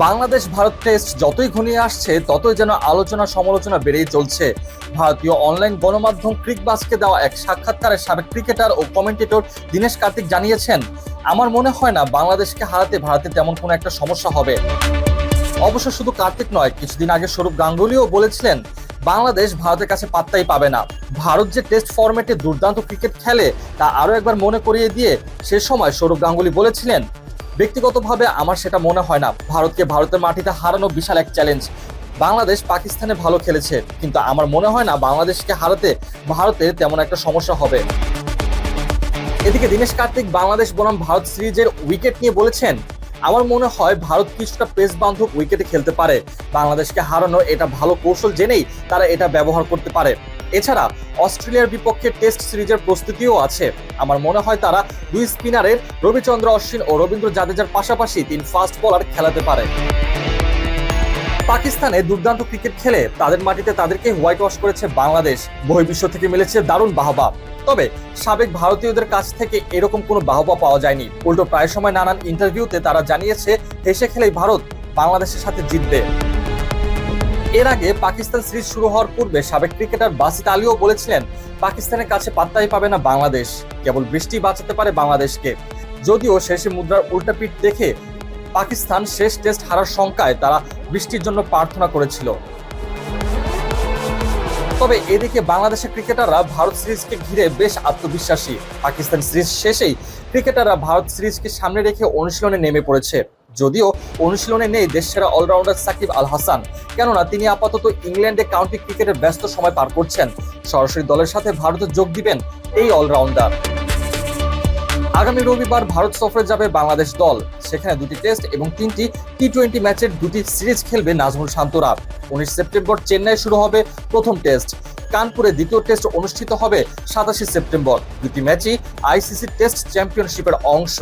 Bangladesh Bharat test যতই ঘনিয়ে আসছে, ততই যেন আলোচনা সমালোচনা বেড়েই চলছে। ভারতীয় অনলাইন গণমাধ্যম ক্রিকবাসকে দেওয়া এক সাক্ষাৎকারে সাবেক ক্রিকেটার ও কমেন্টেটর দীনেশ কার্তিক জানিয়েছেন, আমার মনে হয় না বাংলাদেশকে হারাতে ভারতে তেমন কোনো একটা সমস্যা হবে। অবশ্য শুধু কার্তিক নয়, কিছুদিন আগে স্বরূপ গাঙ্গুলিও বলেছিলেন, বাংলাদেশ ভারতের কাছে পাত্তাই পাবে না। ভারত যে টেস্ট ফরম্যাটে দুর্দান্ত ক্রিকেট খেলে, তা আরও একবার মনে করিয়ে দিয়ে সে সময় সৌরভ গাঙ্গুলি বলেছিলেন ব্যক্তিগতভাবে আমার সেটা মনে হয় না। ভারতকে ভারতের মাটিতে হারানো বিশাল এক চ্যালেঞ্জ বাংলাদেশ পাকিস্তানে ভালো খেলেছে, কিন্তু আমার মনে হয় না বাংলাদেশকে হারাতে ভারতে তেমন একটা সমস্যা হবে। এদিকে দীনেশ কার্তিক বাংলাদেশ বনাম ভারত সিরিজের উইকেট নিয়ে বলেছেন, আমার মনে হয় ভারত কিছুটা পেস বান্ধব উইকেটে খেলতে পারে। বাংলাদেশকে হারানো এটা ভালো কৌশল জেনেই তারা এটা ব্যবহার করতে পারে। এছাড়া অস্ট্রেলিয়ার বিপক্ষে টেস্ট সিরিজের প্রস্তুতিও আছে। আমার মনে হয় তারা দুই স্পিনারের রবিচন্দ্র অশ্বিন ও রবীন্দ্র জাদেজার পাশাপাশি তিন ফাস্ট বোলার খেলাতে পারে। পাকিস্তানে দুর্দান্ত ক্রিকেট খেলে তাদের মাটিতে তাদেরকে হোয়াইট ওয়াশ করেছে বাংলাদেশ। বহির্বিশ্ব থেকে মিলেছে দারুণ বাহবা। তবে সাবেক ভারতীয়দের কাছ থেকে এরকম কোনো বাহবা পাওয়া যায়নি। উল্টো প্রায় সময় নানান ইন্টারভিউতে তারা জানিয়েছে, হেসে খেলেই ভারত বাংলাদেশের সাথে জিতবে। এর আগে পাকিস্তান সিরিজ শুরু হওয়ার পূর্বে সাবেক ক্রিকেটার বাসিত আলীও বলেছিলেন, পাকিস্তানের কাছে পাত্তাই পাবে না বাংলাদেশ। কেবল বৃষ্টি বাঁচাতে পারে বাংলাদেশকে। যদিও শেষে মুদ্রার উল্টা পিঠ দেখে পাকিস্তান শেষ টেস্ট হারার শঙ্কায় তারা বৃষ্টির জন্য প্রার্থনা করেছিল। তবে এদিকে বাংলাদেশের ক্রিকেটাররা ভারত সিরিজকে ঘিরে বেশ আত্মবিশ্বাসী। পাকিস্তান সিরিজ শেষেই ক্রিকেটাররা ভারত সিরিজকে সামনে রেখে অনুশীলনে নেমে পড়েছে। যদিও অনুশীলনে নেই দেশসেরা অলরাউন্ডার সাকিব আল হাসান কেননা তিনি আপাতত ইংল্যান্ডে কাউন্টি ক্রিকেটের ব্যস্ত সময় পার করছেন। সরাসরি দলের সাথে ভারতে যোগ দিবেন এই অলরাউন্ডার। আগামী রবিবার ভারত সফরে যাবে বাংলাদেশ দল। সেখানে দুটি টেস্ট এবং তিনটি টি টোয়েন্টি ম্যাচের দুটি সিরিজ খেলবে নাজমুল শান্তরা। উনিশ সেপ্টেম্বর চেন্নাই শুরু হবে প্রথম টেস্ট। কানপুরে দ্বিতীয় টেস্ট অনুষ্ঠিত হবে সাতাশে সেপ্টেম্বর। দুটি ম্যাচই আইসিসি টেস্ট চ্যাম্পিয়নশিপের অংশ।